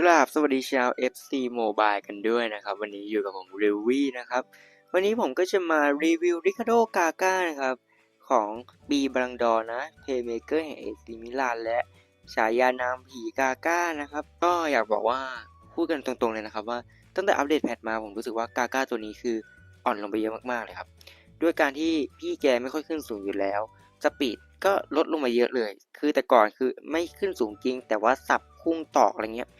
กราบสวัสดีชาว FC Mobile กันด้วยนะครับ วันนี้อยู่กับผมริววี่นะครับ วันนี้ผมก็จะมารีวิวริคาโดกาก้านะครับ ของบีบรังดอนะเพย์เมเกอร์แห่งเอซิมิลานและฉายานามผีกาก้านะครับ ก็อยากบอกว่าพูดกันตรงๆเลยนะครับว่าตั้งแต่อัปเดตแพทมาผมรู้สึกว่ากาก้าตัวนี้คืออ่อนลงไปเยอะมากๆเลยครับ ด้วยการที่พี่แกไม่ค่อยขึ้นสูงอยู่แล้วสปีดก็ลดลงมาเยอะเลย คือแต่ก่อนคือไม่ขึ้นสูงจริง แต่ว่าสับพุ่งตอกอะไรเงี้ย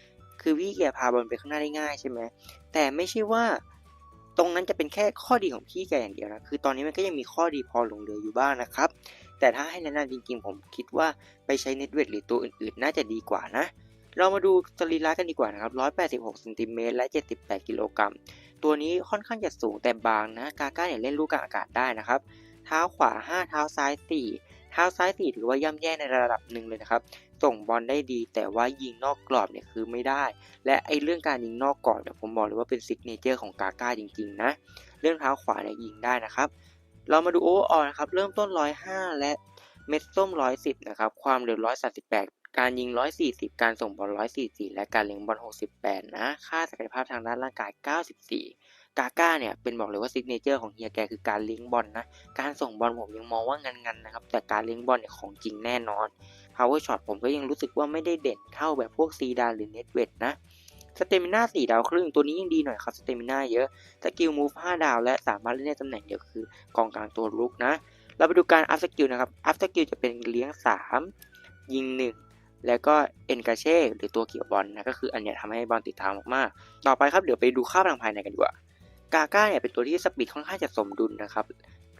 คือพี่แกพาบอลไปข้างหน้าได้ง่ายใช่ไหมแต่ไม่ใช่ว่าตรงนั้นจะเป็นแค่ข้อดีของพี่แกอย่างเดียวนะ คือตอนนี้มันก็ยังมีข้อดีพอหลงเหลืออยู่บ้างนะครับ แต่ถ้าให้แนะนำจริงๆ ผมคิดว่าไปใช้เน็ตเวทหรือตัวอื่นๆ น่าจะดีกว่านะ เรามาดูสรีระกันดีกว่านะครับ 186ซนติเมตรและ 78 กิโลกรัม ตัวนี้ค่อนข้างจะสูงแต่บางนะ กาก้าเนี่ยเล่นลูกกลางอากาศได้นะครับ เท้าขวา 5 เท้าซ้าย 4 เท้าซ้าย4ถือว่าย่ำแย่ในระดับหนึ่งเลยนะครับ ส่งบอลได้ดี แต่ว่ายิงนอกกรอบเนี่ยคือไม่ได้ และไอ้เรื่องการยิงนอกกรอบเนี่ยผมบอกเลยว่าเป็นซิกเนเจอร์ของกาก้าจริงๆนะเรื่องเท้าขวาเนี่ยยิงได้นะครับ เรามาดูโอเวอร์ออลนะครับเริ่มต้น 105 และเม็ดส้ม 110 นะครับ ความเร็ว 138 การยิง 140 การส่งบอล 144 และการเลี้ยงบอล 68 นะ ค่าศักยภาพทางด้านร่างกาย 94 กาก้าเนี่ยเป็นบอกเลยว่าซิกเนเจอร์ของเฮียแกคือการเลี้ยงบอลนะ การส่งบอลผมยังมองว่างันๆนนะครับ แต่การเลี้ยงบอลเนี่ยของจริงแน่นอน power shot ผมก็ยังรู้สึกว่าไม่ได้เด่นเท่าแบบพวกซีดานหรือเน็ตเวทนะสเตมิน่า4ดาวครึ่งตัวนี้ยังดีหน่อยครับสเตมิน่าเยอะสกิลมูฟ5ดาว และสามารถเล่นในตำแหน่งเดียวคือกองกลางตัวรุกนะ เราไปดูการอัพสกิลนะครับอัพสกิลจะเป็นเลี้ยง3ยิง1แล้วก็เอนกาเช่หรือตัวเกี่ยวบอลนะก็คืออันเนี้ยทำให้บอลติดเท้ามากๆ ต่อไปครับเดี๋ยวไปดูค่าพลังภายในกันดีกว่า กาก้าเนี่ยเป็นตัวที่สปีดค่อนข้างจะสมดุลนะครับ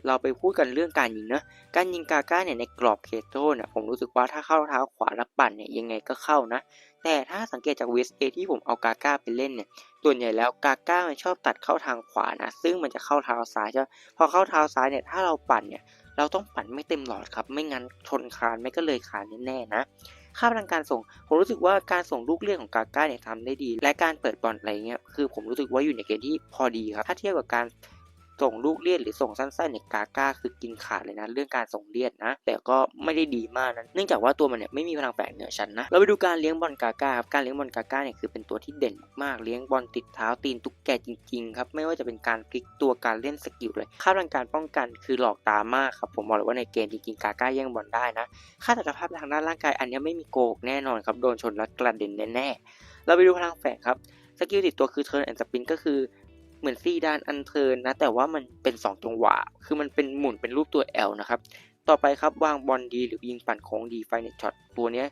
เราไปพูดกันเรื่องการยิงนะการยิงกาก้าเนี่ยในกรอบเคโตเนี่ยผมรู้สึกว่าถ้าเข้าเท้าขวาแล้วปั่นเนี่ยยังไงก็เข้านะ แต่ถ้าสังเกตจากเวสเอที่ผมเอากาก้าไปเล่นเนี่ย ส่วนใหญ่แล้วกาก้ามันชอบตัดเข้าทางขวานะ ซึ่งมันจะเข้าเท้าซ้ายใช่ไหมพอเข้าเท้าซ้ายเนี่ยถ้าเราปั่นเนี่ยเราต้องปั่นไม่เต็มหลอดครับ ไม่งั้นชนคานไม่ก็เลยคานแน่ๆนะ ค่าพลังการส่ง ผมรู้สึกว่าการส่งลูกเลี้ยงของกาก้าเนี่ยทำได้ดี และการเปิดบอลอะไรเงี้ยคือผมรู้สึกว่าอยู่ในเกณฑ์ที่พอดีครับ ถ้าเทียบกับการ ส่งลูกเลียดหรือส่งสั้นๆเนี่ยกาก้าคือกินขาดเลยนะเรื่องการส่งเลียดนะ แต่ก็ไม่ได้ดีมากนะเนื่องจากว่าตัวมันเนี่ยไม่มีพลังแฝงเหนือชั้นนะเราไปดูการเลี้ยงบอลกาก้าครับการเลี้ยงบอลกาก้าเนี่ยคือเป็นตัวที่เด่นมากเลี้ยงบอลติดเท้าตีนตุ๊กแกจริงๆครับไม่ว่าจะเป็นการพลิกตัวการเล่นสกิลเลยค่าพลังการป้องกันคือหลอกตามากครับผมบอกเลยว่าในเกมจริงๆกาก้าแย่งบอลได้นะค่าศักยภาพทางด้านร่างกายอันนี้ไม่มีโกกแน่นอนครับโดนชนแล้วกระเด็นแน่ๆเราไปดูพลังแฝงครับสกิลติดตัวคือเทิร์นแอนด์สปินก็คือ มือนซีดานอันเทิร์นนะ แต่ว่ามันเป็น 2 จังหวะ คือมันเป็นหมุนเป็นรูปตัว L นะครับ ต่อไปครับวางบอลดีหรือยิงปั่นโค้งดีไฟเน็ตช็อตตัวเนี้ย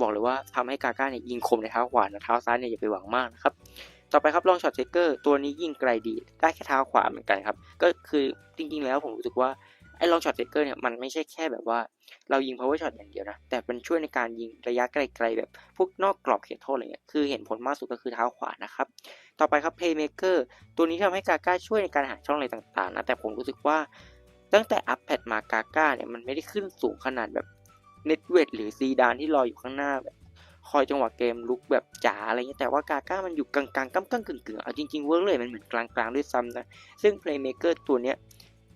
บอกเลยว่าทำให้กาก้าเนี่ยยิงคมในเท้าขวานะเท้าซ้ายเนี่ยอย่าไปหวังมากนะครับ ต่อไปครับลองช็อตเทคเกอร์ตัวนี้ยิงไกลดีได้แค่เท้าขวาเหมือนกันครับ ก็คือจริงๆแล้วผมรู้สึกว่า ไอ้ลองช็อตเชคเกอร์เนี่ยมันไม่ใช่แค่แบบว่าเรายิง power shot อย่างเดียวนะ แต่มันช่วยในการยิงระยะไกลๆแบบพวกนอกกรอบเขตโทษอะไรเงี้ยคือเห็นผลมากสุดก็คือเท้าขวานะครับ ต่อไปครับ playmaker ตัวนี้ทำให้กาก้าช่วยในการหาช่องอะไรต่างๆนะแต่ผมรู้สึกว่าตั้งแต่อัพแพดมากาก้าเนี่ยมันไม่ได้ขึ้นสูงขนาดแบบเน็ตเวทหรือซีดานที่รอยอยู่ข้างหน้าแบบคอยจังหวะเกมลุกแบบจ๋าอะไรเงี้ยแต่ว่ากาก้ามันอยู่กลางๆก้ำก้ากึ่งๆเอาจริงๆเวิร์กเลยมันเหมือนกลางๆด้วยซ้ำนะซึ่ง playmaker ตัวเนี้ย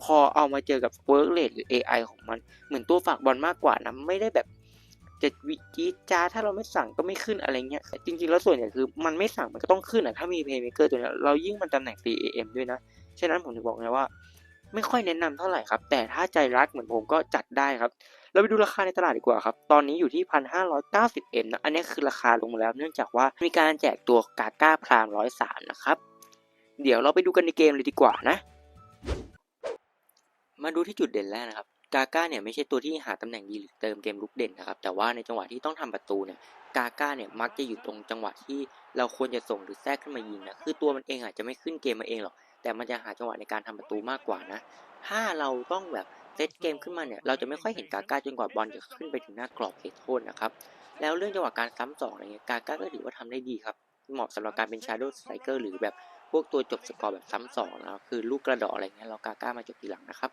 พอเอามาเจอกับ work rate หรือ AI ของมัน เหมือนตัวฝากบอลมากกว่านะ ไม่ได้แบบจะวิจีจ้าถ้าเราไม่สั่งก็ไม่ขึ้นอะไรเงี้ย จริงๆ แล้วส่วนใหญ่คือมันไม่สั่งมันก็ต้องขึ้นอะ ถ้ามี playmaker ตัวเนี้ยเรายิ่งมันตำแหน่ง CAM ด้วยนะ ฉะนั้นผมถึงบอกไงว่า ไม่ค่อยแนะนำเท่าไหร่ครับ แต่ถ้าใจรักเหมือนผมก็จัดได้ครับ เราไปดูราคาในตลาดดีกว่าครับ ตอนนี้อยู่ที่ 1,590 m นะ อันนี้คือราคาลงมาแล้ว เนื่องจากว่ามีการแจกตัวกาก้าพราม103นะครับ เดี๋ยวเราไปดูกันในเกมเลยดีกว่านะ มาดูที่จุดเด่นแรกนะครับกาก้าเนี่ยไม่ใช่ตัวที่หาตำแหน่งดีหรือเติมเกมลุกเด่นนะครับ แต่ว่าในจังหวะที่ต้องทำประตูเนี่ยกาก้าเนี่ยมักจะอยู่ตรงจังหวะที่เราควรจะส่งหรือแทรกขึ้นมายิงนะคือตัวมันเองอาจจะไม่ขึ้นเกมมาเองหรอก แต่มันจะหาจังหวะในการทำประตูมากกว่านะถ้าเราต้องแบบเซตเกมขึ้นมาเนี่ยเราจะไม่ค่อยเห็นกาก้าจนกว่าบอลจะขึ้นไปถึงหน้ากรอบเขตโทษนะครับแล้วเรื่องจังหวะการซ้ำสองอะไรเงี้ยกาก้าก็ถือว่าทำได้ดีครับเหมาะสำหรับการเป็น Shadow Striker หรือแบบ พวกตัวจบสกอร์แบบซ้ำสองนะคือลูกกระดออะไรเงี้ยเรากาก้ามาจบทีหลังนะครับ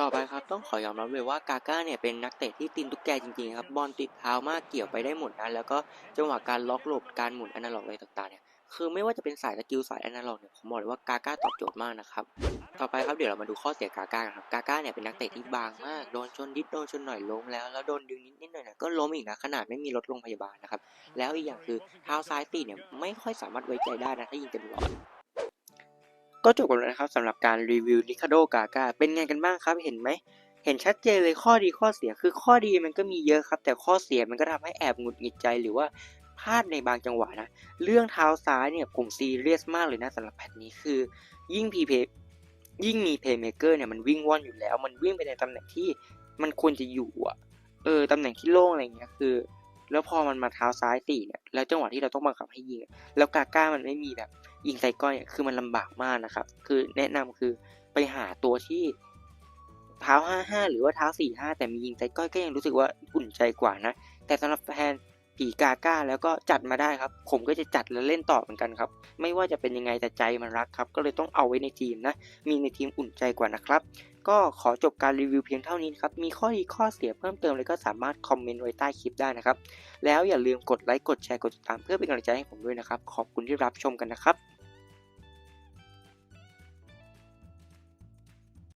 ต่อไปครับต้องขอยอมรับเลยว่ากาก้าเนี่ยเป็นนักเตะที่ตีนตุ๊กแกจริงๆครับบอลติดเท้ามากเกี่ยวไปได้หมดนะแล้วก็จังหวะการล็อกหลบการหมุนอนาล็อกอะไรต่างๆเนี่ย คือไม่ว่าจะเป็นสายสกิลสายแอนาล็อกเนี่ยผมบอกเลยว่ากาก้าตอบโจทย์มากนะครับ ต่อไปครับเดี๋ยวเรามาดูข้อเสียกาก้ากันครับกาก้าเนี่ยเป็นนักเตะที่บางมาก โดนชนนิดโดนชนหน่อยล้มแล้ว แล้วโดนดึงนิดนิดหน่อยหน่อยก็ล้มอีกนะขนาดไม่มีรถโรงพยาบาลนะครับ แล้วอีกอย่างคือเท้าซ้ายตีเนี่ยไม่ค่อยสามารถไว้ใจได้นะถ้ายิงเต็มหลอดก็จบกันแล้วนะครับสำหรับการรีวิวริคาโดกาก้าเป็นไงกันบ้างครับเห็นไหมเห็นชัดเจนเลยข้อดีข้อเสียคือข้อดีมันก็มีเยอะครับ แต่ข้อเสียมันก็ทำให้แอบหงุดหงิดใจหรือว่า พลาดในบางจังหวะนะ เรื่องเท้าซ้ายเนี่ยผมซีเรียสมากเลยนะสำหรับแพทนี้คือ ยิ่งพีเพยิ่งมีเพย์เมเกอร์เนี่ยมันวิ่งว่อนอยู่แล้ว มันวิ่งไปในตำแหน่งที่มันควรจะอยู่อะเออตำแหน่งที่โล่งอะไรเงี้ยคือ แล้วพอมันมาเท้าซ้ายตีเนี่ยแล้วจังหวะที่เราต้องบังคับให้ยิง แล้วกาก้ามันไม่มีแบบยิงไซก้อยเนี่ยคือมันลำบากมากนะครับ คือแนะนำคือไปหาตัวที่เท้าห้าห้าหรือว่าเท้าสี่ห้าแต่มียิงไซก้อยก็ยังรู้สึกว่าอุ่นใจกว่านะ แต่สำหรับแฟน ผีกาก้าแล้วก็จัดมาได้ครับ ผมก็จะจัดและเล่นต่อเหมือนกันครับ ไม่ว่าจะเป็นยังไงแต่ใจมันรักครับ ก็เลยต้องเอาไว้ในทีมนะ มีในทีมอุ่นใจกว่านะครับ ก็ขอจบการรีวิวเพียงเท่านี้ครับ มีข้อดีข้อเสียเพิ่มเติมเลยก็สามารถคอมเมนต์ไว้ใต้คลิปได้นะครับ แล้วอย่าลืมกดไลค์กดแชร์กดติดตามเพื่อเป็นกำลังใจให้ผมด้วยนะครับ ขอบคุณที่รับชมกันนะครับ